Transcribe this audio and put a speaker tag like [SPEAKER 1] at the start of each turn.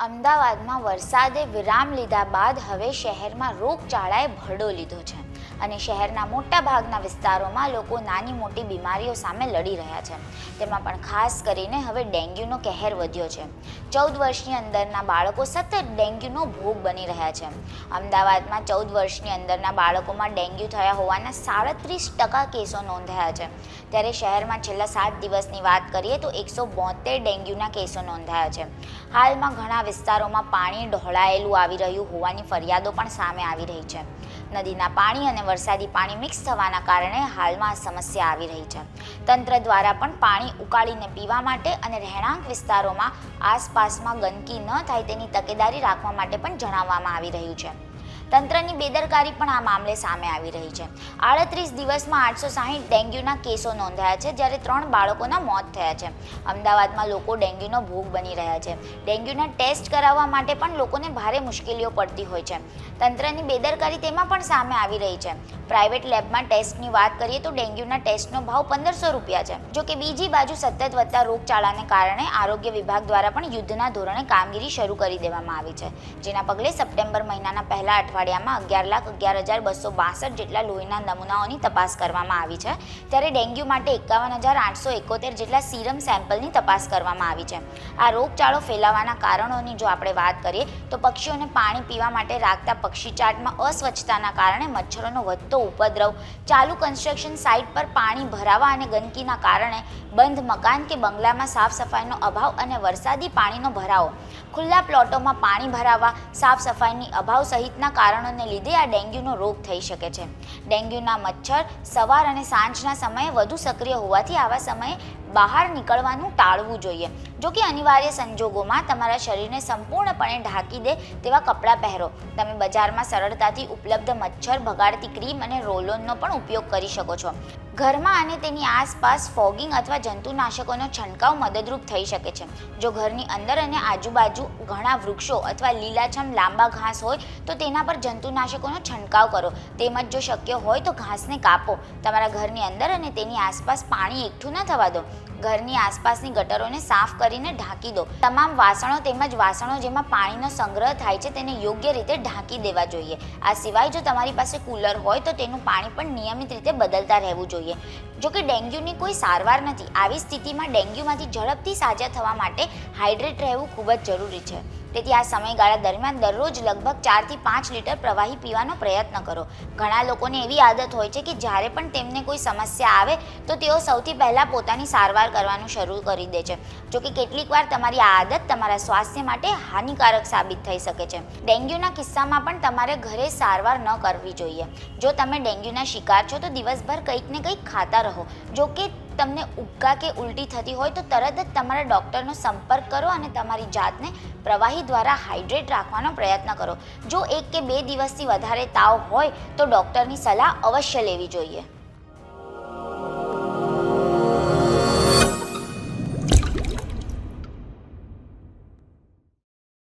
[SPEAKER 1] અમદાવાદમાં વરસાદે વિરામ લીધા બાદ હવે શહેરમાં રોગચાળાએ ભરડો લીધો છે. અને શહેરના મોટા ભાગના વિસ્તારોમાં લોકો નાની મોટી બીમારીઓ સામે લડી રહ્યા છે. તેમાં પણ ખાસ કરીને હવે ડેન્ગ્યુનો કહેર વધ્યો છે. ચૌદ વર્ષની અંદરના બાળકો સતત ડેન્ગ્યુનો ભોગ બની રહ્યા છે. અમદાવાદમાં ચૌદ વર્ષની અંદરના બાળકોમાં ડેન્ગ્યુ થયા હોવાના સાડત્રીસ ટકા કેસો નોંધાયા છે. ત્યારે શહેરમાં છેલ્લા સાત દિવસની વાત કરીએ તો એકસો બોતેર ડેન્ગ્યુના કેસો નોંધાયા છે. હાલમાં ઘણા વિસ્તારોમાં પાણી ઢોળાયેલું આવી રહ્યું હોવાની ફરિયાદો પણ સામે આવી રહી છે. નદીના પાણી અને વરસાદી પાણી મિક્સ થવાના કારણે હાલમાં સમસ્યા આવી રહી છે. તંત્ર દ્વારા પણ પાણી ઉકાળીને પીવા માટે અને રહેણાંક વિસ્તારોમાં આસપાસમાં ગંદકી ન થાય તેની તકેદારી રાખવા માટે પણ જણાવવામાં આવી રહ્યું છે. તંત્રની બેદરકારી પણ આ મામલે સામે આવી રહી છે. આડત્રીસ દિવસમાં આઠસો સાહીઠ ડેન્ગ્યુના કેસો નોંધાયા છે, જ્યારે ત્રણ બાળકોના મોત થયા છે. અમદાવાદમાં લોકો ડેન્ગ્યુનો ભોગ બની રહ્યા છે. ડેન્ગ્યુના ટેસ્ટ કરાવવા માટે પણ લોકોને ભારે મુશ્કેલીઓ પડતી હોય છે. તંત્રની બેદરકારી તેમાં પણ સામે આવી રહી છે. પ્રાઇવેટ લેબમાં ટેસ્ટની વાત કરીએ તો ડેન્ગ્યુના ટેસ્ટનો ભાવ પંદરસો રૂપિયા છે. જો કે બીજી બાજુ સતત વધતા રોગચાળાને કારણે આરોગ્ય વિભાગ દ્વારા પણ યુદ્ધના ધોરણે કામગીરી શરૂ કરી દેવામાં આવી છે. જેના પગલે સપ્ટેમ્બર મહિનાના પહેલા અઠવાડિયામાં અગિયાર લાખ અગિયાર હજાર બસો બાસઠ જેટલા લોહીના નમૂનાઓની તપાસ કરવામાં આવી છે. ત્યારે ડેન્ગ્યુ માટે એકાવન હજાર આઠસો એકોતેર જેટલા સીરમ સેમ્પલની તપાસ કરવામાં આવી છે. આ રોગચાળો ફેલાવાના કારણોની જો આપણે વાત કરીએ, તો પક્ષીઓને પાણી પીવા માટે રાખતા પક્ષીચાટમાં અસ્વચ્છતાના કારણે મચ્છરોનો વધતો ઉપદ્રવ, ચાલુ કન્સ્ટ્રક્શન સાઇટ પર પાણી ભરાવા અને ગંદકીના કારણે બંધ મકાન કે બંગલામાં સાફ સફાઈનો અભાવ અને વરસાદી પાણીનો ભરાવો, ખુલ્લા પ્લોટોમાં પાણી ભરાવા સાફ સફાઈની અભાવ સહિતના કારણોને લીધે આ ડેન્ગ્યુનો રોગ થઈ શકે છે. ડેન્ગ્યુના મચ્છર સવાર અને સાંજના સમયે વધુ સક્રિય હોવાથી આવા સમયે બહાર નીકળવાનું ટાળવું જોઈએ. જો કે અનિવાર્ય સંજોગોમાં તમારા શરીરને સંપૂર્ણપણે ઢાંકી દે તેવા કપડાં પહેરો. તમે બજારમાં સરળતાથી ઉપલબ્ધ મચ્છર ભગાડતી ક્રીમ અને રોલોનનો પણ ઉપયોગ કરી શકો છો. ઘરમાં અને તેની આસપાસ ફોગિંગ અથવા જંતુનાશકોનો છંટકાવ મદદરૂપ થઈ શકે છે. જો ઘરની અંદર અને આજુબાજુ ઘણા વૃક્ષો અથવા લીલાછમ લાંબા ઘાસ હોય, તો તેના પર જંતુનાશકોનો છંટકાવ કરો. તેમજ જો શક્ય હોય તો ઘાસને કાપો. તમારા ઘરની અંદર અને તેની આસપાસ પાણી એકઠું ન થવા દો. ઘરની આસપાસની ગટરોને સાફ કરીને ઢાંકી દો. તમામ વાસણો તેમજ વાસણો જેમાં પાણીનો સંગ્રહ થાય છે તેને યોગ્ય રીતે ઢાંકી દેવા જોઈએ. આ સિવાય જો તમારી પાસે કુલર હોય તો તેનું પાણી પણ નિયમિત રીતે બદલતા રહેવું જોઈએ. જો કે ડેન્ગ્યુની કોઈ સારવાર નથી, આવી સ્થિતિમાં ડેન્ગ્યુમાંથી ઝડપથી સાજા થવા માટે હાઇડ્રેટ રહેવું ખૂબ જ જરૂરી છે. તેથી આ સમયગાળા દરમિયાન દરરોજ લગભગ ચારથી પાંચ લીટર પ્રવાહી પીવાનો પ્રયત્ન કરો. ઘણા લોકોને એવી આદત હોય છે કે જ્યારે પણ તેમને કોઈ સમસ્યા આવે, તો તેઓ સૌથી પહેલાં પોતાની સારવાર કરવાનું શરૂ કરી દે છે. જો કે કેટલીક વાર તમારી આ આદત તમારા સ્વાસ્થ્ય માટે હાનિકારક સાબિત થઈ શકે છે. ડેન્ગ્યુના કિસ્સામાં પણ તમારે ઘરે સારવાર ન કરવી જોઈએ. જો તમે ડેન્ગ્યુના શિકાર છો, તો દિવસભર કંઈક ને કંઈક ખાતા રહો. જો કે તમને ઉબકા કે ઉલટી થતી હોય તો તરત જ તમારા ડૉક્ટરનો સંપર્ક કરો અને તમારી જાતને પ્રવાહી દ્વારા હાઇડ્રેટ રાખવાનો પ્રયત્ન કરો. જો એક કે બે દિવસથી વધારે તાવ હોય તો ડૉક્ટરની સલાહ અવશ્ય લેવી જોઈએ.